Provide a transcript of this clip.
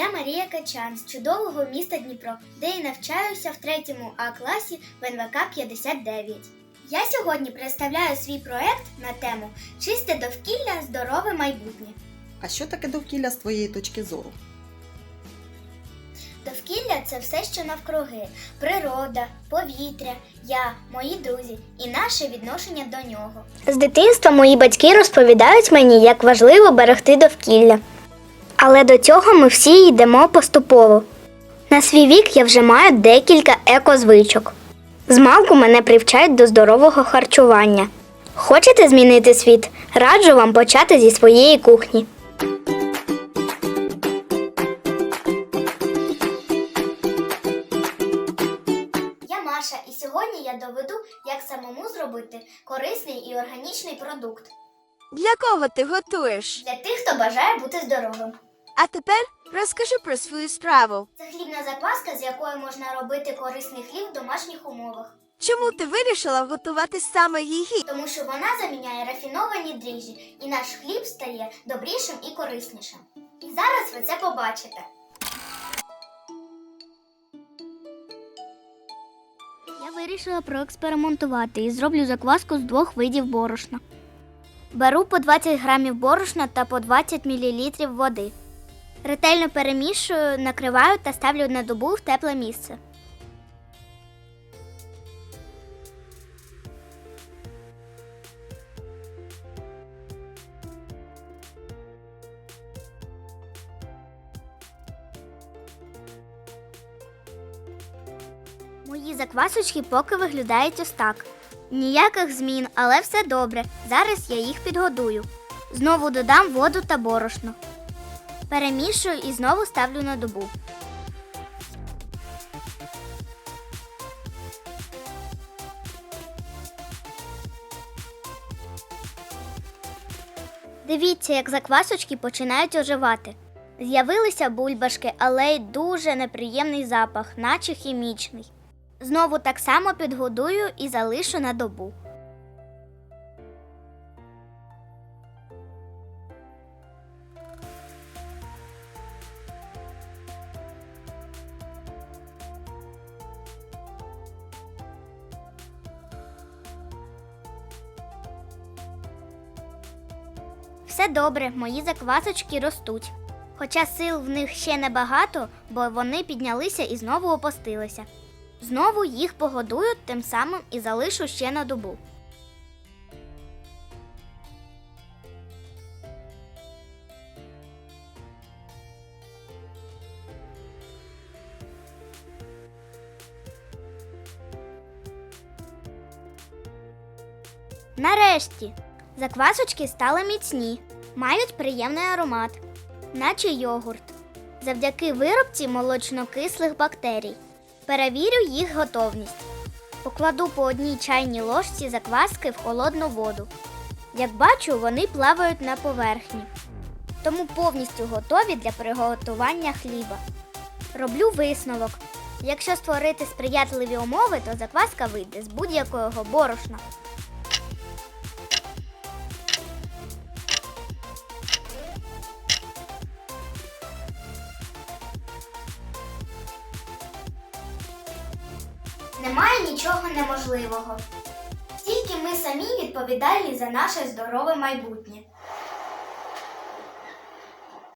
Я Марія Качан з чудового міста Дніпро, де я навчаюся в третьому А класі в НВК 59. Я сьогодні представляю свій проект на тему Чисте довкілля, здорове майбутнє. А що таке довкілля з твоєї точки зору? Довкілля це все, що навкруги: природа, повітря, я, мої друзі і наше відношення до нього. З дитинства мої батьки розповідають мені, як важливо берегти довкілля. Але до цього ми всі йдемо поступово. На свій вік я вже маю декілька екозвичок. Змалку мене привчають до здорового харчування. Хочете змінити світ? Раджу вам почати зі своєї кухні. Я Маша, і сьогодні я доведу, як самому зробити корисний і органічний продукт Для кого ти готуєш? для тих, хто бажає бути здоровим. А тепер розкажи про свою справу. Це хлібна закваска, з якою можна робити корисний хліб в домашніх умовах, Чому ти вирішила готувати саме її? тому що вона заміняє рафіновані дріжджі, і наш хліб стає добрішим і кориснішим. І зараз ви це побачите. Я вирішила проекспериментувати і зроблю закваску з двох видів борошна. Беру по 20 грамів борошна та по 20 мл води. Ретельно перемішую, накриваю та ставлю на добу в тепле місце. Мої заквасочки поки виглядають ось так. Ніяких змін, але все добре. Зараз я їх підгодую. Знову додам воду та борошно. Перемішую і знову ставлю на добу. Дивіться, як заквасочки починають оживати. З'явилися бульбашки, але й дуже неприємний запах, наче хімічний. Знову так само підгодую і залишу на добу. Все добре, мої заквасочки ростуть. Хоча сил в них ще небагато, бо вони піднялися і знову опустилися. Знову їх погодую тим самим і залишу ще на добу. Нарешті заквасочки стали міцні, мають приємний аромат, наче йогурт, завдяки виробці молочно-кислих бактерій. Перевірю їх готовність. Покладу по одній чайній ложці закваски в холодну воду. Як бачу, вони плавають на поверхні, тому повністю готові для приготування хліба. Роблю висновок. Якщо створити сприятливі умови, то закваска вийде з будь-якого борошна. Немає нічого неможливого. Тільки ми самі відповідальні за наше здорове майбутнє.